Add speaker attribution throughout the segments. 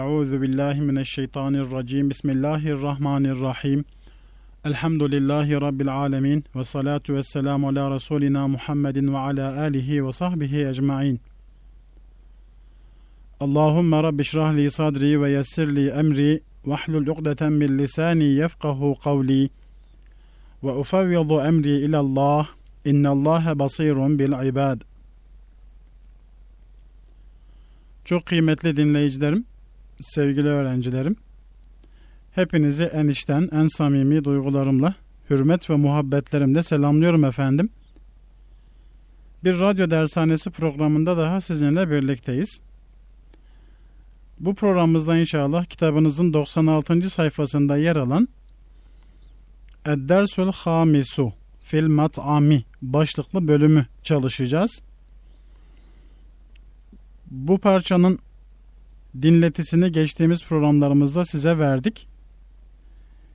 Speaker 1: Euzu billahi mineşşeytanirracim. Bismillahirrahmanirrahim. Elhamdülillahi rabbil alamin ve salatu vesselamu ala resulina Muhammedin ve ala alihi ve sahbihi ecmaîn. Allahumme rabbi şrah li sadri ve yessir li emri ve hlul ukdeten min lisani yefkahu kavli ve ufevvidu emri ila Allah. İnnallâhe basirun bil ibad. Çok kıymetli dinleyicilerim, sevgili öğrencilerim, hepinizi en içten, en samimi duygularımla, hürmet ve muhabbetlerimle selamlıyorum efendim. Bir radyo dershanesi programında daha sizinle birlikteyiz. Bu programımızda inşallah kitabınızın 96. sayfasında yer alan Eddersül Hamisu fil Mat'ami başlıklı bölümü çalışacağız. Bu parçanın dinletisini geçtiğimiz programlarımızda size verdik.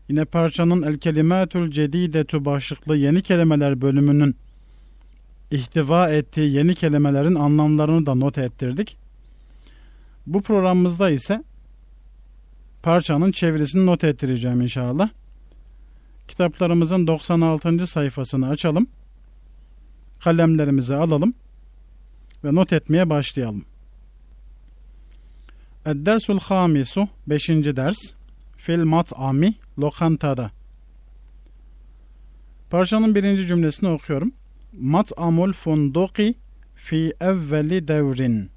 Speaker 1: Yine parçanın El Kelimatül Cedidetu başlıklı yeni kelimeler bölümünün ihtiva ettiği yeni kelimelerin anlamlarını da not ettirdik. Bu programımızda ise parçanın çevirisini not ettireceğim inşallah. Kitaplarımızın 96. sayfasını açalım. Kalemlerimizi alalım ve not etmeye başlayalım. Ed-dersul hamisu 5. ders fil mat'ami lokantada. Parçanın birinci cümlesini okuyorum. Mat'amul funduki fi evveli devrin.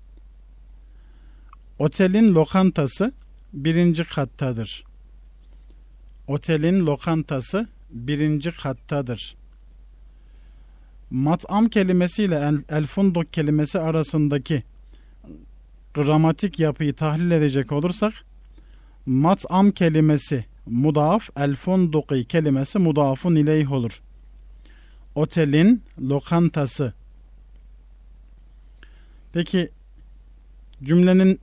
Speaker 1: Otelin lokantası birinci kattadır. Otelin lokantası birinci kattadır. Mat'am kelimesiyle el, el funduk kelimesi arasındaki gramatik yapıyı tahlil edecek olursak mat'am kelimesi mudaf el funduki kelimesi mudafun ileyh olur. Otelin lokantası. Peki cümlenin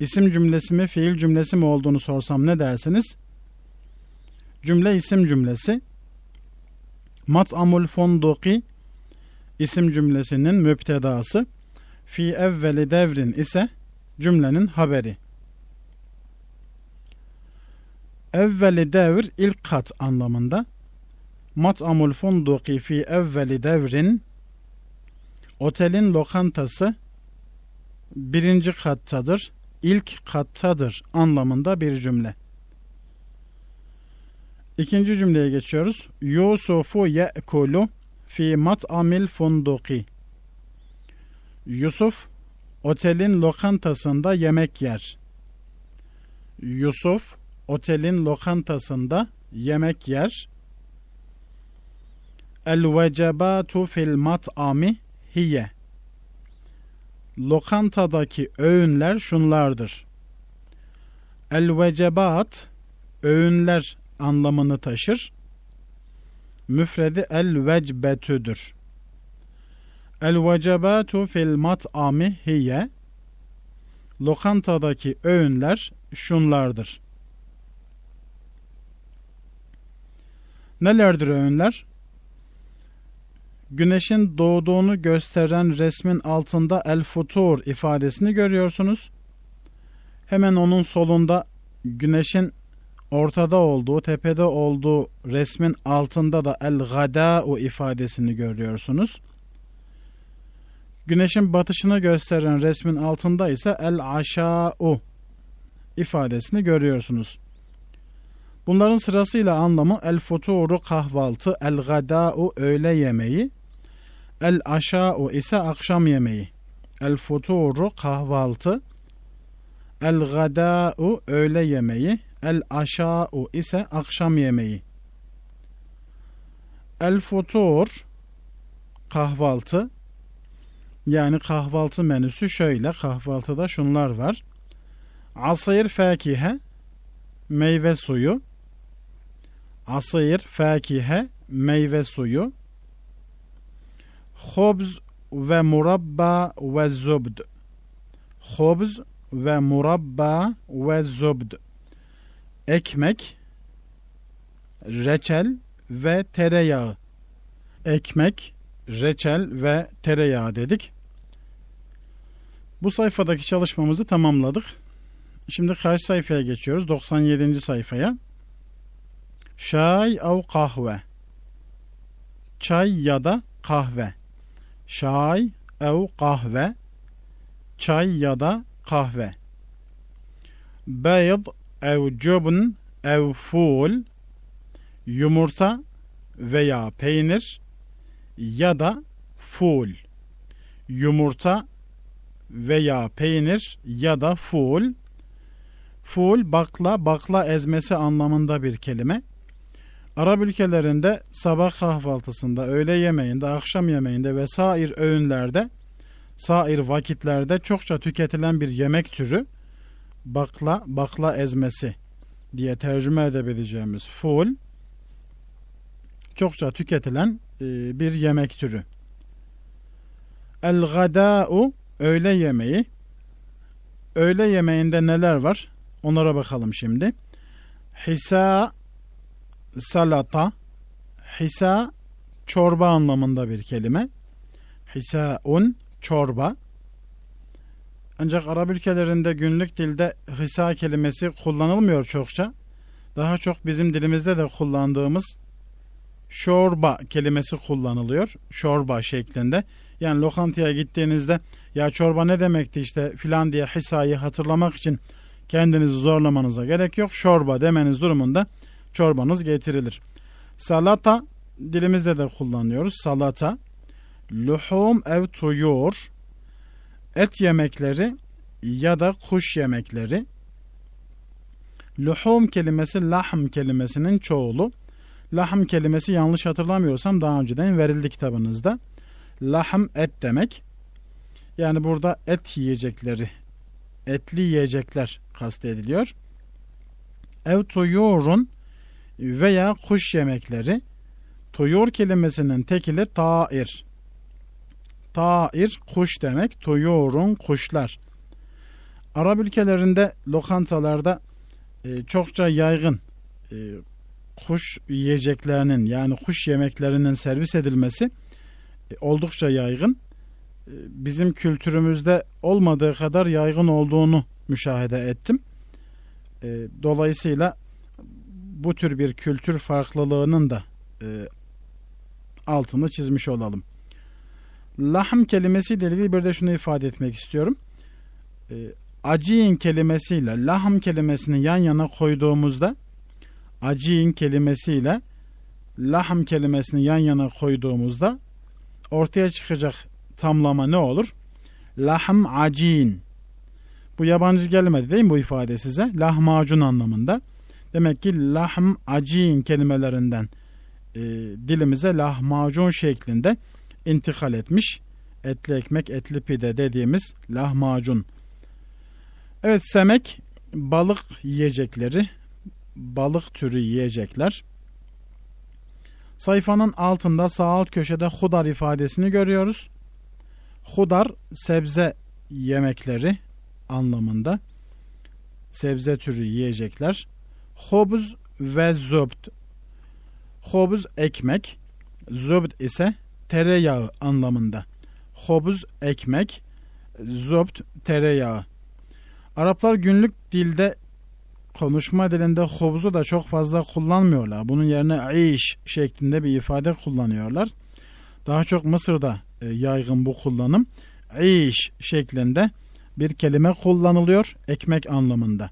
Speaker 1: isim cümlesi mi fiil cümlesi mi olduğunu sorsam ne dersiniz? Cümle isim cümlesi. Mat'amul funduki isim cümlesinin müptedası. Fi evveli devrin ise cümlenin haberi. Evveli devr ilk kat anlamında. Mat'amul funduki fi evveli devrin otelin lokantası birinci kattadır, ilk kattadır anlamında bir cümle. İkinci cümleye geçiyoruz. Yusufu ye'kulu fi mat'amil funduki. Yusuf otelin lokantasında yemek yer. Yusuf otelin lokantasında yemek yer. El vecebatu fil mat'ami hiye. Lokantadaki öğünler şunlardır. El vecebat öğünler anlamını taşır. Müfredi el vecbetüdür. El vecebatu fil mat'ami hiye Lokantadaki öğünler şunlardır. Nelerdir öğünler? Güneşin doğduğunu gösteren resmin altında el futur ifadesini görüyorsunuz. Hemen onun solunda güneşin ortada olduğu, tepede olduğu resmin altında da el gada'u ifadesini görüyorsunuz. Güneşin batışını gösteren resmin altında ise el aşa'u ifadesini görüyorsunuz. Bunların sırasıyla anlamı el futuru kahvaltı, el gada'u öğle yemeği, el aşa'u ise akşam yemeği. El futuru kahvaltı, el gada'u öğle yemeği, el aşa'u ise akşam yemeği. El futur kahvaltı yani kahvaltı menüsü şöyle. Kahvaltıda şunlar var. Asir fakihe meyve suyu. Asir fakihe meyve suyu. Hobz ve murabba ve zubd. Hobz ve murabba ve zubd. Ekmek, reçel ve tereyağı. Ekmek, reçel ve tereyağı dedik. Bu sayfadaki çalışmamızı tamamladık. Şimdi karşı sayfaya geçiyoruz. 97. sayfaya. Şay ev kahve. Çay ya da kahve. Şay ev kahve. Çay ya da kahve. Beyd ev cubn ev ful. Yumurta veya peynir ya da ful. Yumurta veya peynir ya da ful. Ful bakla, bakla ezmesi anlamında bir kelime. Arap ülkelerinde sabah kahvaltısında, öğle yemeğinde, akşam yemeğinde ve sair öğünlerde, sair vakitlerde çokça tüketilen bir yemek türü bakla, bakla ezmesi diye tercüme edebileceğimiz ful çokça tüketilen bir yemek türü. El-gadâ'u öğle yemeği. Öğle yemeğinde neler var? Onlara bakalım şimdi. Hisa salata. Hisa çorba anlamında bir kelime. Hisaun çorba. Ancak Arap ülkelerinde günlük dilde hisa kelimesi kullanılmıyor çokça. Daha çok bizim dilimizde de kullandığımız şorba kelimesi kullanılıyor. Şorba şeklinde. Yani lokantaya gittiğinizde ya çorba ne demekti işte filan diye hisayı hatırlamak için kendinizi zorlamanıza gerek yok. Şorba demeniz durumunda çorbanız getirilir. Salata dilimizde de kullanıyoruz. Salata. Luhum ev tuyur. Et yemekleri ya da kuş yemekleri. Luhum kelimesi lahm kelimesinin çoğulu. Lahm kelimesi yanlış hatırlamıyorsam daha önceden verildi kitabınızda. Lahm et demek. Yani burada et yiyecekleri, etli yiyecekler kastediliyor. Ev tuyurun veya kuş yemekleri. Tuyur kelimesinin tekili tair. Tair kuş demek. Tuyurun kuşlar. Arap ülkelerinde lokantalarda e, çokça yaygın e, kuş yiyeceklerinin yani kuş yemeklerinin servis edilmesi e, oldukça yaygın. E, bizim kültürümüzde olmadığı kadar yaygın olduğunu müşahede ettim. E, dolayısıyla bu tür bir kültür farklılığının da altını çizmiş olalım. Lahm kelimesiyle ilgili bir de şunu ifade etmek istiyorum. Acin kelimesiyle lahm kelimesini yan yana koyduğumuzda acin kelimesiyle lahm kelimesini yan yana koyduğumuzda ortaya çıkacak tamlama ne olur? Lahm acin. Bu yabancı gelmedi değil mi bu ifade size? Lahmacun anlamında. Demek ki lahm acin kelimelerinden e, dilimize lahmacun şeklinde intikal etmiş. Etli ekmek, etli pide dediğimiz lahmacun. Evet semek balık yiyecekleri, balık türü yiyecekler. Sayfanın altında sağ alt köşede hudar ifadesini görüyoruz. Hudar sebze yemekleri anlamında. Sebze türü yiyecekler. Hobuz ve zübd. Hobuz ekmek, zübd ise tereyağı anlamında. Hobuz ekmek, zübd tereyağı. Araplar günlük dilde konuşma dilinde hobzu da çok fazla kullanmıyorlar. Bunun yerine iş şeklinde bir ifade kullanıyorlar. Daha çok Mısır'da e, yaygın bu kullanım. İş şeklinde bir kelime kullanılıyor ekmek anlamında.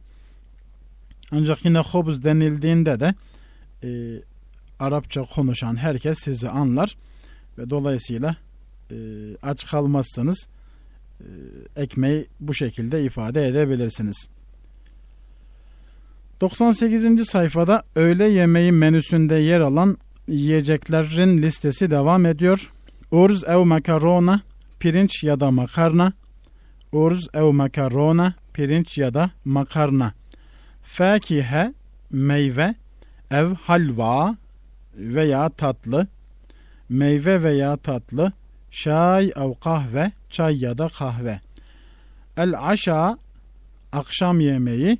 Speaker 1: Ancak yine hobuz denildiğinde de e, Arapça konuşan herkes sizi anlar ve dolayısıyla e, aç kalmazsanız e, ekmeği bu şekilde ifade edebilirsiniz. 98. sayfada öğle yemeği menüsünde yer alan yiyeceklerin listesi devam ediyor. Urz ev makarona, pirinç ya da makarna. Urz ev makarona, pirinç ya da makarna. Fakihe, meyve, ev halva veya tatlı. Meyve veya tatlı. Şay ev kahve, çay ya da kahve. El aşa, akşam yemeği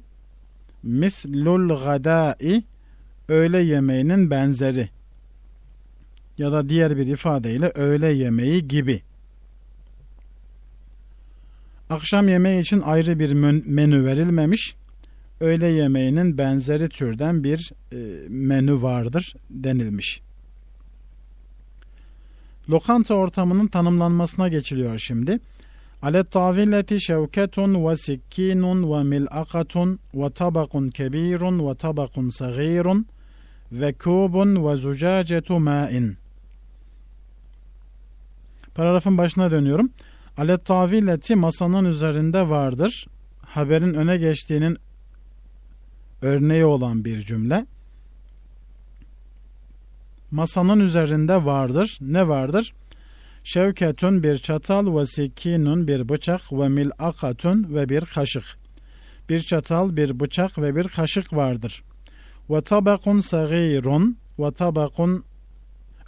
Speaker 1: mislul gadai öğle yemeğinin benzeri ya da diğer bir ifadeyle öğle yemeği gibi. Akşam yemeği için ayrı bir menü verilmemiş. öğle yemeğinin benzeri türden bir e, menü vardır denilmiş. Lokanta ortamının tanımlanmasına geçiliyor şimdi. Mil'akatun ve tabakun kebirun ve tabakun sagirun ve kubun ve zucacetu ma'in. Paragrafın başına dönüyorum. Alet tavilleti masanın üzerinde vardır. Haberin öne geçtiğinin örneği olan bir cümle. Masanın üzerinde vardır. Ne vardır? Şevketun bir çatal ve sikinun bir bıçak ve mil'akatun ve bir kaşık. Bir çatal, bir bıçak ve bir kaşık vardır. Ve tabakun sagirun ve tabakun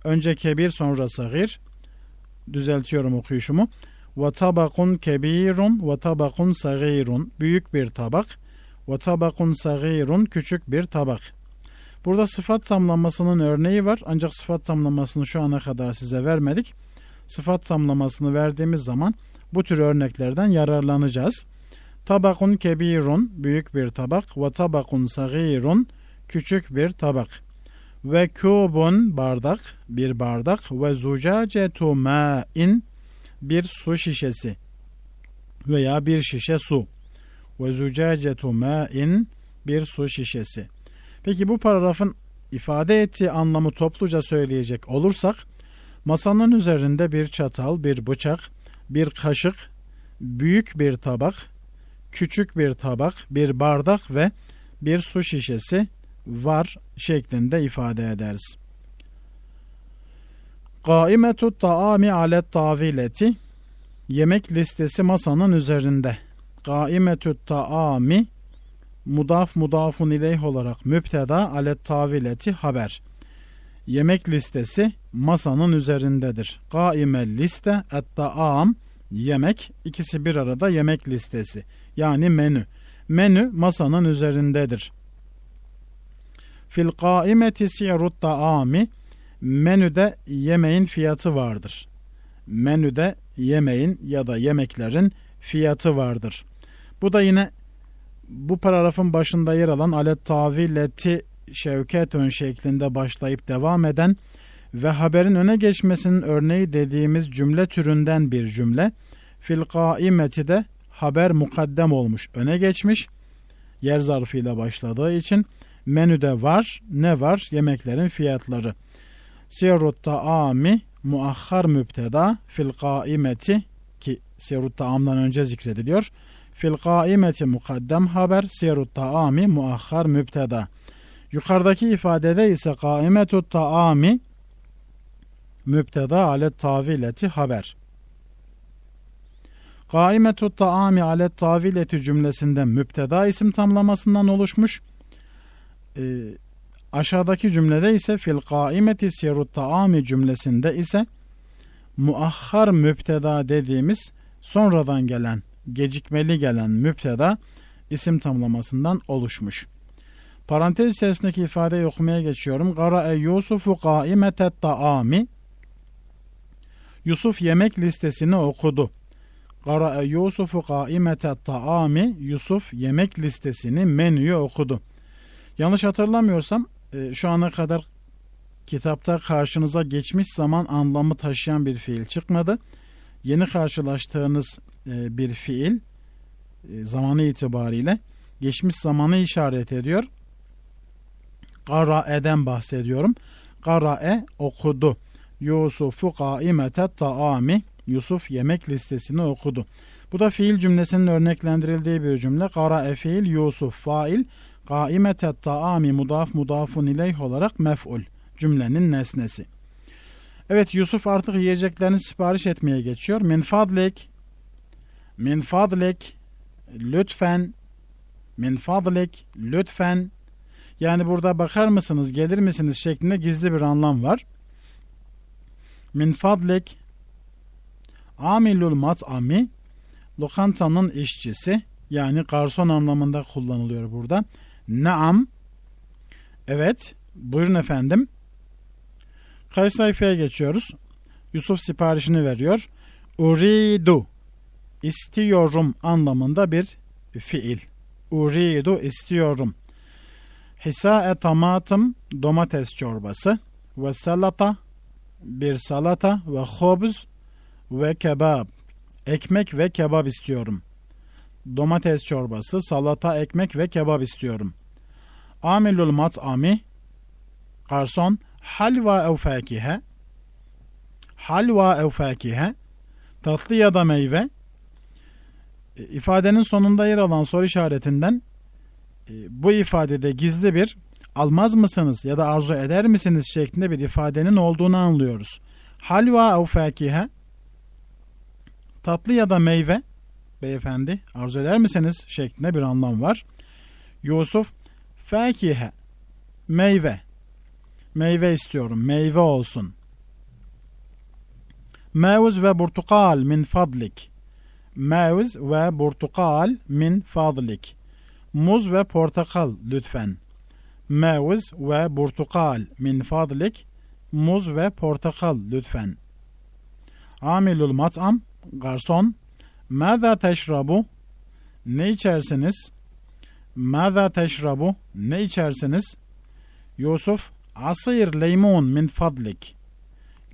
Speaker 1: önce kebir sonra sagir. Düzeltiyorum okuyuşumu. Ve tabakun kebirun ve tabakun sagirun. Büyük bir tabak. Ve tabakun sagirun. Küçük bir tabak. Burada sıfat tamlamasının örneği var. Ancak sıfat tamlamasını şu ana kadar size vermedik. Sıfat tamlamasını verdiğimiz zaman bu tür örneklerden yararlanacağız. Tabakun kebirun büyük bir tabak ve tabakun sagirun küçük bir tabak. Ve kubun bardak bir bardak ve zucacetu ma'in bir su şişesi veya bir şişe su. Ve zucacetu ma'in bir su şişesi. Peki bu paragrafın ifade ettiği anlamı topluca söyleyecek olursak masanın üzerinde bir çatal, bir bıçak, bir kaşık, büyük bir tabak, küçük bir tabak, bir bardak ve bir su şişesi var şeklinde ifade ederiz. Kaimetu taami alet tavileti yemek listesi masanın üzerinde. Kaimetü taami mudaf mudafun ileyh olarak müpteda alet tavileti haber. Yemek listesi masanın üzerindedir. Kaime liste et taam yemek ikisi bir arada yemek listesi yani menü. Menü masanın üzerindedir. Fil kaimeti si'rut taami menüde yemeğin fiyatı vardır. Menüde yemeğin ya da yemeklerin fiyatı vardır. Bu da yine bu paragrafın başında yer alan alet tavilleti şevketön şeklinde başlayıp devam eden ve haberin öne geçmesinin örneği dediğimiz cümle türünden bir cümle. Fil kaimeti de haber mukaddem olmuş, öne geçmiş. Yer zarfıyla başladığı için menüde var. Ne var? Yemeklerin fiyatları. Sirrut taami muahhar mübteda fil kaimeti ki sirrut taamdan önce zikrediliyor. Fil kaimeti mukaddem haber sirrut taami muahhar mübteda. Yukarıdaki ifadede ise kaimetut taami mübteda alet tavileti haber. Kaimetut taami alet tavileti cümlesinde mübteda isim tamlamasından oluşmuş. Ee, aşağıdaki cümlede ise fil kaimeti sirut taami cümlesinde ise muahhar mübteda dediğimiz sonradan gelen, gecikmeli gelen mübteda isim tamlamasından oluşmuş. Parantez içerisindeki ifadeyi okumaya geçiyorum. Gara'e Yusufu kaimetet taami Yusuf yemek listesini okudu. Gara'e Yusufu kaimetet taami Yusuf yemek listesini menüyü okudu. Yanlış hatırlamıyorsam e, şu ana kadar kitapta karşınıza geçmiş zaman anlamı taşıyan bir fiil çıkmadı. Yeni karşılaştığınız e, bir fiil e, zamanı itibariyle geçmiş zamanı işaret ediyor. Qara'eden bahsediyorum. Qara'e okudu. Yusufu kaimete taami. Yusuf yemek listesini okudu. Bu da fiil cümlesinin örneklendirildiği bir cümle. Qara'e fiil, Yusuf fail, kaimete taami mudaf mudafun ileyh olarak mef'ul. Cümlenin nesnesi. Evet Yusuf artık yiyeceklerini sipariş etmeye geçiyor. Min fadlik, min fadlik, lütfen, min fadlik, lütfen, yani burada bakar mısınız, gelir misiniz şeklinde gizli bir anlam var. Min fadlik amilul mat'ami lokantanın işçisi yani garson anlamında kullanılıyor burada. Naam evet buyurun efendim. Kaç sayfaya geçiyoruz? Yusuf siparişini veriyor. Uridu istiyorum anlamında bir fiil. Uridu istiyorum. Hisae tamatım domates çorbası ve salata bir salata ve hobz ve kebap ekmek ve kebap istiyorum. Domates çorbası, salata, ekmek ve kebap istiyorum. Amilul mat'ami garson halva ev fakihe halva ev fakihe tatlı ya da meyve ifadenin sonunda yer alan soru işaretinden bu ifadede gizli bir almaz mısınız ya da arzu eder misiniz şeklinde bir ifadenin olduğunu anlıyoruz. Halva ev fakihe tatlı ya da meyve beyefendi arzu eder misiniz şeklinde bir anlam var. Yusuf fakihe meyve meyve istiyorum meyve olsun. Mevz ve portakal min fadlik. Mevz ve portakal min fadlik. Muz ve portakal lütfen. Mevz ve portakal min fadlik. Muz ve portakal lütfen. Amilul mat'am garson Mâzâ teşrabu ne içersiniz? Mâzâ teşrabu ne içersiniz? Yusuf asir limon min fadlik.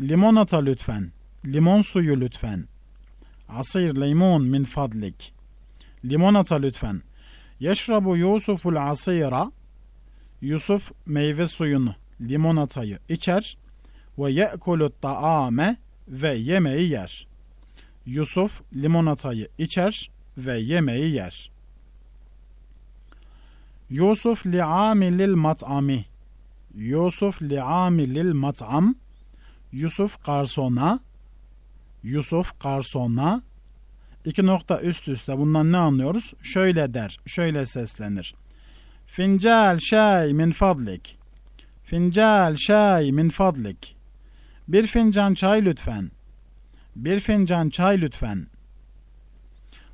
Speaker 1: Limonata lütfen. Limon suyu lütfen. Asir limon min fadlik. Limonata lütfen. Yeşrabu Yusuful asira. Yusuf meyve suyunu, limonatayı içer ve ye'kulut ta'ame ve yemeği yer. Yusuf limonatayı içer ve yemeği yer. Yusuf li'amilil mat'ami. Yusuf li'amilil mat'am. Yusuf garsona. Yusuf garsona. İki nokta üst üste bundan ne anlıyoruz? Şöyle der, şöyle seslenir. Fincal şay min fadlik. Fincal şay min fadlik. Bir fincan çay lütfen. Bir fincan çay lütfen.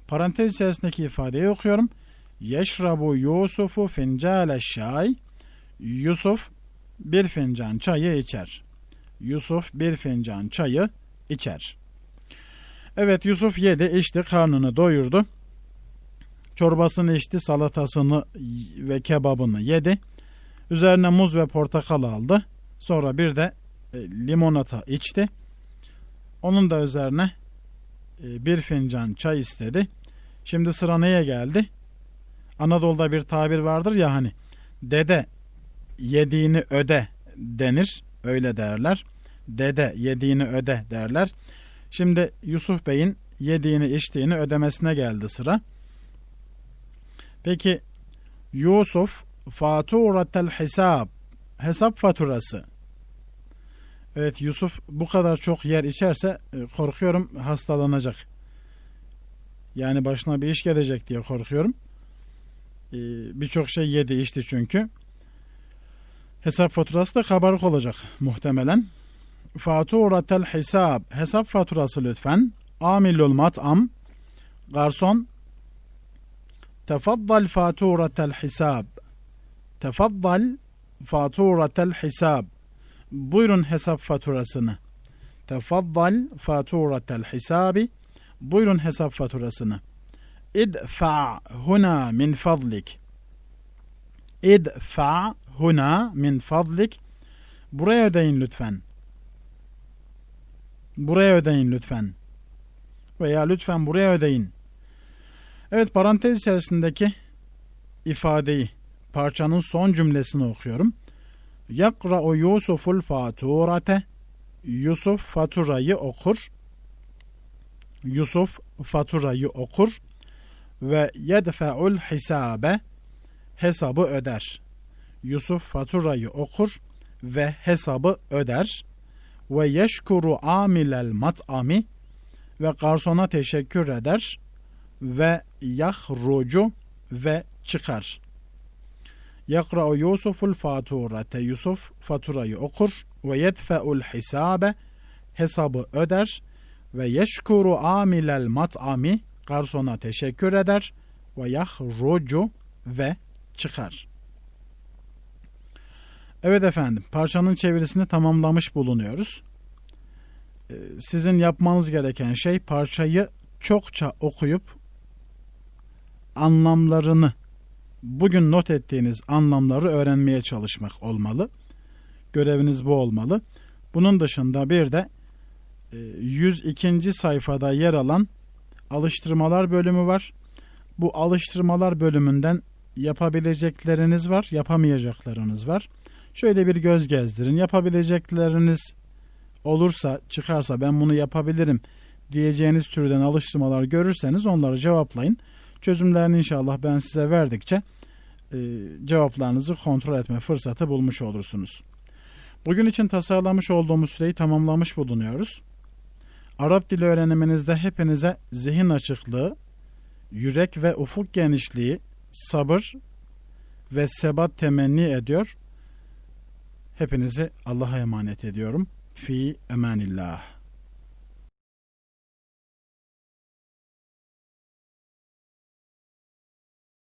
Speaker 1: Parantez içerisindeki ifadeyi okuyorum. Yeşrabu Yusufu fincale şay. Yusuf bir fincan çayı içer. Yusuf bir fincan çayı içer. Evet Yusuf yedi, içti, karnını doyurdu. Çorbasını içti, salatasını ve kebabını yedi. Üzerine muz ve portakal aldı. Sonra bir de e, limonata içti. Onun da üzerine e, bir fincan çay istedi. Şimdi sıra neye geldi? Anadolu'da bir tabir vardır ya hani dede yediğini öde denir. Öyle derler. Dede yediğini öde derler. Şimdi Yusuf Bey'in yediğini içtiğini ödemesine geldi sıra. Peki Yusuf faturatel hesap hesap faturası Evet Yusuf bu kadar çok yer içerse e, korkuyorum hastalanacak. Yani başına bir iş gelecek diye korkuyorum. E, birçok şey yedi içti çünkü. Hesap faturası da kabarık olacak muhtemelen. Faturatel hesap. Hesap faturası lütfen. Amilul mat'am. Garson. Tefaddal faturatel hesap. Tefaddal faturatel hesap buyurun hesap faturasını. Tefaddal faturatel hisabi. Buyurun hesap faturasını. İdfa huna min fadlik. İdfa huna min fadlik. Buraya ödeyin lütfen. Buraya ödeyin lütfen. Veya lütfen buraya ödeyin. Evet parantez içerisindeki ifadeyi parçanın son cümlesini okuyorum. Yakra'u Yusuful faturate Yusuf faturayı okur. Yusuf faturayı okur ve yedfe'ul hisabe hesabı öder. Yusuf faturayı okur ve hesabı öder. Ve yeşkuru amilel mat'ami ve garsona teşekkür eder ve yahrucu ve çıkar. Yakra'u Yusuful faturate. Yusuf faturayı okur ve yedfe'ul hisabe. Hesabı öder ve yeşkuru amilel mat'ami. Garsona teşekkür eder ve yahrucu ve çıkar. Evet efendim parçanın çevirisini tamamlamış bulunuyoruz. Ee, sizin yapmanız gereken şey parçayı çokça okuyup anlamlarını bugün not ettiğiniz anlamları öğrenmeye çalışmak olmalı. Göreviniz bu olmalı. Bunun dışında bir de e, 102. sayfada yer alan alıştırmalar bölümü var. Bu alıştırmalar bölümünden yapabilecekleriniz var, yapamayacaklarınız var. Şöyle bir göz gezdirin. Yapabilecekleriniz olursa, çıkarsa ben bunu yapabilirim diyeceğiniz türden alıştırmalar görürseniz onları cevaplayın. Çözümlerini inşallah ben size verdikçe e, cevaplarınızı kontrol etme fırsatı bulmuş olursunuz. Bugün için tasarlamış olduğumuz süreyi tamamlamış bulunuyoruz. Arap dili öğreniminizde hepinize zihin açıklığı, yürek ve ufuk genişliği, sabır ve sebat temenni ediyor. Hepinizi Allah'a emanet ediyorum. Fi emanillah.